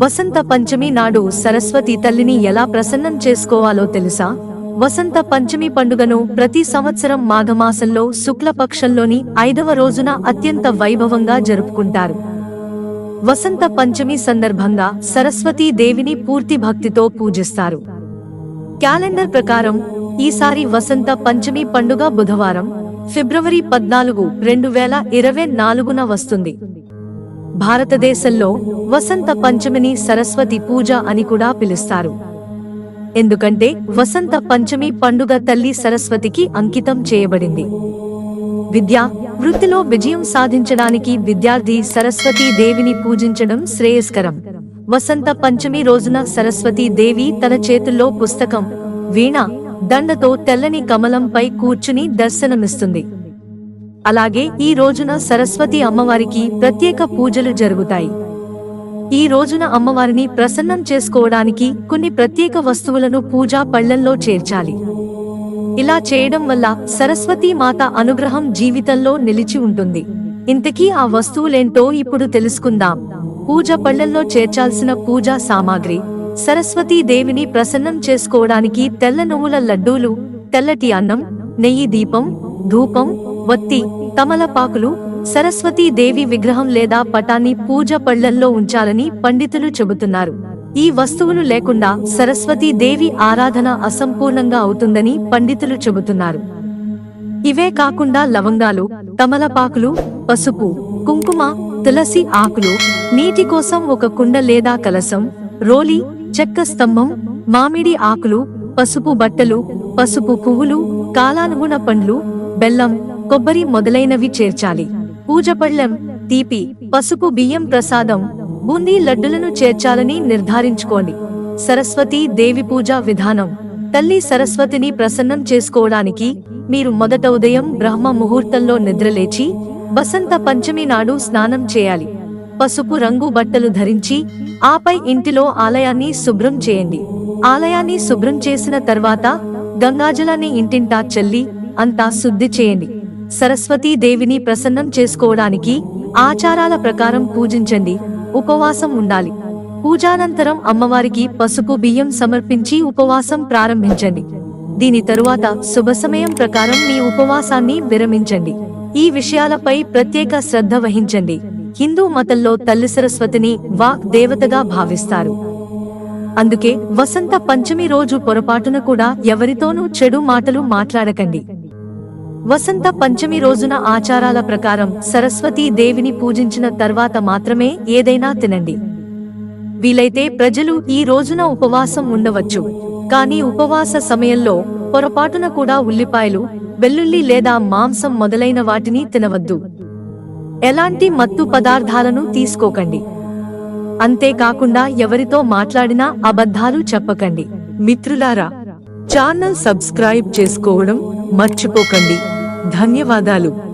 వసంత పంచమి నాడు సరస్వతి తల్లిని ఎలా ప్రసన్నం చేసుకోవాలో తెలుసా? వసంత పంచమి పండుగను ప్రతి సంవత్సరం మాఘమాసంలో శుక్లపక్షంలోని ఐదవ రోజున అత్యంత వైభవంగా జరుపుకుంటారు. వసంత పంచమి సందర్భంగా సరస్వతీ దేవిని పూర్తి భక్తితో పూజిస్తారు. క్యాలెండర్ ప్రకారం ఈసారి వసంత పంచమి పండుగ బుధవారం ఫిబ్రవరి పద్నాలుగు రెండు వేల ఇరవై నాలుగున వస్తుంది. భారతదేశంలో వసంత పంచమిని సరస్వతి పూజ అని కూడా పిలుస్తారు. ఎందుకంటే వసంత పంచమి పండుగ తల్లి సరస్వతికి అంకితం చేయబడింది. విద్య వృత్తిలో విజయం సాధించడానికి విద్యార్థి సరస్వతీ దేవిని పూజించడం శ్రేయస్కరం. వసంత పంచమి రోజున సరస్వతీ దేవి తన చేతుల్లో పుస్తకం వీణ దండతో తెల్లని కమలంపై కూర్చుని దర్శనమిస్తుంది. అలాగే ఈ రోజున సరస్వతి అమ్మవారికి ప్రత్యేక పూజలు జరుగుతాయి. ఈ రోజున అమ్మవారిని ప్రసన్నం చేసుకోవడానికి కొన్ని ప్రత్యేక వస్తువులను పూజా పళ్ళల్లో చేర్చాలి. ఇలా చేయడం వల్ల సరస్వతీ మాత అనుగ్రహం జీవితంలో నిలిచి ఉంటుంది. ఇంతకీ ఆ వస్తువులేంటో ఇప్పుడు తెలుసుకుందాం. పూజ పళ్ళల్లో చేర్చాల్సిన పూజా సామాగ్రి. సరస్వతీ దేవిని ప్రసన్నం చేసుకోవడానికి తెల్ల నువ్వుల లడ్డూలు తెల్లటి అన్నం నెయ్యి దీపం ధూపం వత్తి తమలపాకులు సరస్వతీ దేవి విగ్రహం లేదా పటాన్ని పూజ పళ్ళల్లో ఉంచాలని పండితులు చెబుతున్నారు. ఈ వస్తువులు లేకుండా సరస్వతీ దేవి ఆరాధన అసంపూర్ణంగా అవుతుందని పండితులు చెబుతున్నారు. ఇవే కాకుండా లవంగాలు తమలపాకులు పసుపు కుంకుమ తులసి ఆకులు నీటి కోసం ఒక కుండ లేదా కలసం రోలి చెక్క స్తంభం మామిడి ఆకులు పసుపు బట్టలు పసుపు పువ్వులు కాలానుగుణ పండ్లు బెల్లం కొబ్బరి మొదలైనవి చేర్చాలి. పూజపళ్ళెం తీపి పసుపు బియ్యం ప్రసాదం బూందీ లడ్డులను చేర్చాలని నిర్ధారించుకోండి. సరస్వతి దేవి పూజ విధానం. తల్లి సరస్వతిని ప్రసన్నం చేసుకోవడానికి మీరు మొదట ఉదయం బ్రహ్మ ముహూర్తంలో నిద్రలేచి బసంత పంచమి నాడు స్నానం చేయాలి. పసుపు రంగు బట్టలు ధరించి ఆపై ఇంటిలో ఆలయాన్ని శుభ్రం చేయండి. ఆలయాన్ని శుభ్రం చేసిన తర్వాత గంగాజలాన్ని ఇంటింటా చల్లి అంతా శుద్ధి చేయండి. దేవిని ప్రసన్నం చేసుకోవడానికి ఆచారాల ప్రకారం పూజించండి. ఉపవాసం ఉండాలి. పూజానంతరం అమ్మవారికి పసుపు బియ్యం సమర్పించి ఉపవాసం ప్రారంభించండి. దీని తరువాత శుభ సమయం ప్రకారం మీ ఉపవాసాన్ని విరమించండి. ఈ విషయాలపై ప్రత్యేక శ్రద్ధ వహించండి. హిందూ మతంలో తల్లి సరస్వతిని వాక్ దేవతగా భావిస్తారు. అందుకే వసంత పంచమి రోజు పొరపాటున కూడా ఎవరితోనూ చెడు మాటలు మాట్లాడకండి. వసంత పంచమి రోజున ఆచారాల ప్రకారం సరస్వతీ దేవిని పూజించిన తర్వాత మాత్రమే ఏదైనా తినండి. వీలైతే ప్రజలు ఈ రోజున ఉపవాసం ఉండవచ్చు. కానీ ఉపవాస సమయంలో పొరపాటున కూడా ఉల్లిపాయలు వెల్లుల్లి లేదా మాంసం మొదలైన వాటిని తినవద్దు. ఎలాంటి మత్తు పదార్థాలను తీసుకోకండి. అంతేకాకుండా ఎవరితో మాట్లాడినా అబద్ధాలు చెప్పకండి. మిత్రులారా ఛానల్ సబ్స్క్రైబ్ చేసుకోవడం మర్చిపోకండి. ధన్యవాదాలు.